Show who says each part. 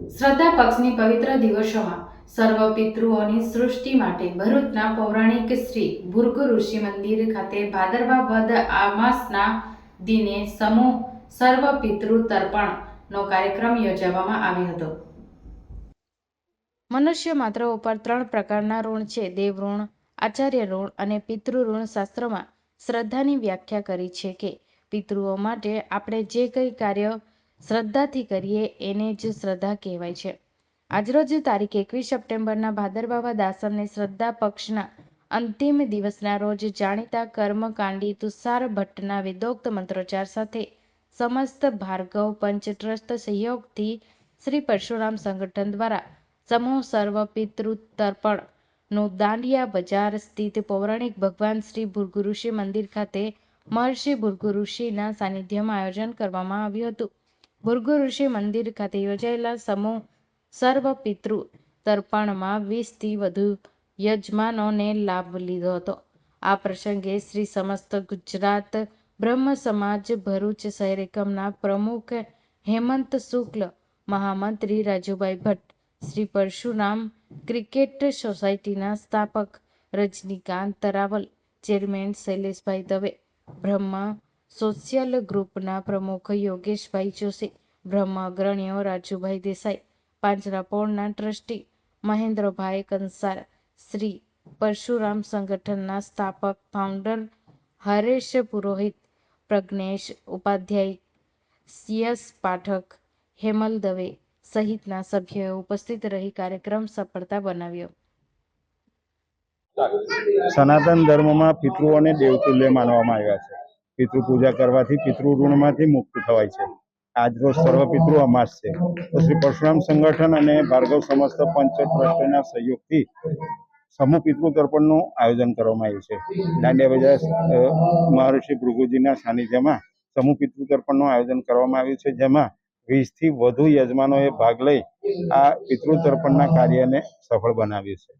Speaker 1: શ્રદ્ધા પક્ષની પવિત્ર દિવસોમાં સર્વ પિતૃઓની સૃષ્ટિ માટે ભરૂચના પૌરાણિક શ્રી ભૂર્ગ ઋષિ મંદિર ખાતે ભાદરવા વદ અમાસના દિને સમૂહ સર્વ પિતૃ તર્પણનો કાર્યક્રમ યોજવામાં આવ્યો હતો. મનુષ્ય માત્ર ઉપર ત્રણ પ્રકારના ઋણ છે. દેવ ઋણ આચાર્ય ઋણ અને પિતૃ ઋણ શાસ્ત્રમાં શ્રદ્ધાની વ્યાખ્યા કરી છે કે પિતૃઓ માટે આપણે જે કંઈ કાર્ય શ્રદ્ધાથી કરીએ એને જ શ્રદ્ધા કહેવાય છે. આજરોજ તારીખ એકવીસ સપ્ટેમ્બરના ભાદરબાવા દાસમને શ્રદ્ધા પક્ષના અંતિમ દિવસના રોજ જાણીતા કર્મકાંડી તુષાર ભટ્ટના વેદોક્ત મંત્રોચ્ચાર સાથે સમસ્ત ભાર્ગવ પંચ ટ્રસ્ટ સહયોગથી શ્રી પરશુરામ સંગઠન દ્વારા સમૂહ સર્વ પિતૃ તર્પણનું દાંડિયા બજાર સ્થિત પૌરાણિક ભગવાન શ્રી ભૃગુ મંદિર ખાતે મહર્ષિ ભૃગુ ઋષિના સાનિધ્યમાં આયોજન કરવામાં આવ્યું હતું. ભૃગુ ઋષિ મંદિર ખાતે યોજાયેલા સમૂહ સર્વ પિતૃ તર્પણમાં વીસથી વધુ યજમાનોને લાભ લીધો હતો. આ પ્રસંગે શ્રી સમસ્ત ગુજરાત બ્રહ્મ સમાજ ભરૂચ શહેર એકમના પ્રમુખ હેમંત શુક્લ, મહામંત્રી રાજુભાઈ ભટ્ટ, શ્રી પરશુરામ ક્રિકેટ સોસાયટીના સ્થાપક રજનીકાંત તરાવલ ચેરમેન શૈલેષભાઈ દવે, બ્રહ્મ સોશિયલ ગ્રુપના પ્રમુખ યોગેશભાઈ જોશી બ્રહ્મ અગ્રણીઓ રાજુભાઈ દેસાઈ પાંજરાપોળના ટ્રસ્ટી મહેન્દ્રભાઈ કંસાર, શ્રી પરશુરામ સંગઠનના સ્થાપક ફાઉન્ડર હરેશ પુરોહિત, પ્રજ્ઞેશ ઉપાધ્યાય, સીએસ પાઠક હેમલ દવે સહિતના સભ્યોએ ઉપસ્થિત રહી કાર્યક્રમ સફળતા બનાવ્યો.
Speaker 2: સનાતન ધર્મમાં પિતૃઓને દેવતુલ્ય માનવામાં આવ્યા છે. પિતૃ પૂજા કરવાથી પિતૃ ઋણમાંથી મુક્ત થવાય છે. આજરોજ સર્વ પિતૃ અમાસ છે. તો શ્રી પરશુરામ સંગઠન અને ભાર્ગવ સમસ્ત પંચ ટ્રસ્ટના સહયોગથી સમૂહ પિતૃ તર્પણનું આયોજન કરવામાં આવ્યું છે. દાંડિયા બજાર મહર્ષિ ભૃગુજીના સાનિધ્યમાં સમૂહ પિતૃ તર્પણનું આયોજન કરવામાં આવ્યું છે. જેમાં વીસથી વધુ યજમાનોએ ભાગ લઈ આ પિતૃ તર્પણના કાર્યને સફળ બનાવ્યું છે.